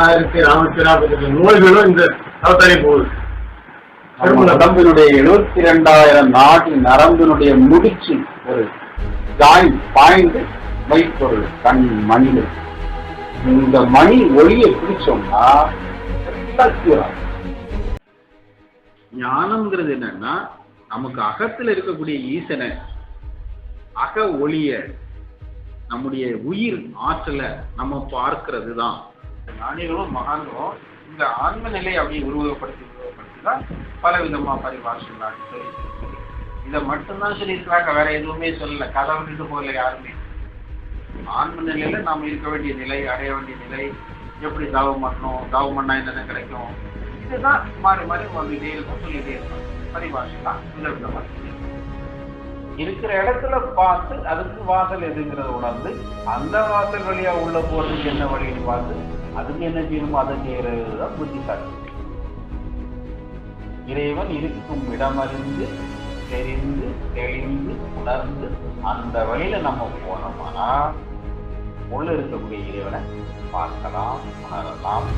தொள்ளாயிரத்தி நானூத்தி நாற்பத்தி எட்டு நோய்களும் இந்த தவத்தாலே போகுது. நம்ம உடம்பினுடைய எழுபத்தி ரெண்டாயிரம் நாடி நரம்பினுடைய முடிச்சு ஒரு ஜாயின் பாயிண்ட் வைப்பொருள் கண் மணிகள் இந்த மணி ஒளியை பிடிச்சோம்னா. ஞானம்ங்கிறது என்னன்னா நமக்கு அகத்துல இருக்கக்கூடிய ஈசனை அக ஒளிய நம்முடைய உயிர் ஆற்றலை நம்ம பார்க்கிறது தான் ஞானிகளும் மகான்களும் இந்த ஆன்ம நிலை அப்படி உருவகப்படுத்தி உருவகப்படுத்தி தான் பல விதமா பரிபாஷங்களாக சொல்லி இதை மட்டும்தான் சொல்லியிருக்கிறாங்க வேற எதுவுமே சொல்லல. கதை விட்டுட்டு போகல யாருமே. ஆன்ம நிலையில நாம் இருக்க வேண்டிய நிலை அடைய வேண்டிய நிலை எப்படி தவம் பண்ணணும் தவம் பண்ணா என்னென்ன கிடைக்கும்? இதுதான் மாறி மாறி வந்துட்டே இருக்கும் சொல்லிட்டே இருக்கும் பரிபாஷை தான் விதவிதமா இருக்கிற இடத்துல பார்த்து அதுக்கு வாசல் எதுங்கிறத உணர்ந்து அந்த வாசல் வழியா உள்ள போறதுக்கு என்ன வழின்னு பார்த்து அதுக்கு என்ன செய்யணுமோ அதை செய்யறது தான் புத்திசாலி. இறைவன் இருக்கும் இடமறிந்து தெரிந்து தெளிந்து உணர்ந்து அந்த வழியில நம்ம போனோம்னா உள்ள இருக்கக்கூடிய இறைவனை பார்க்கலாம் உணரலாம்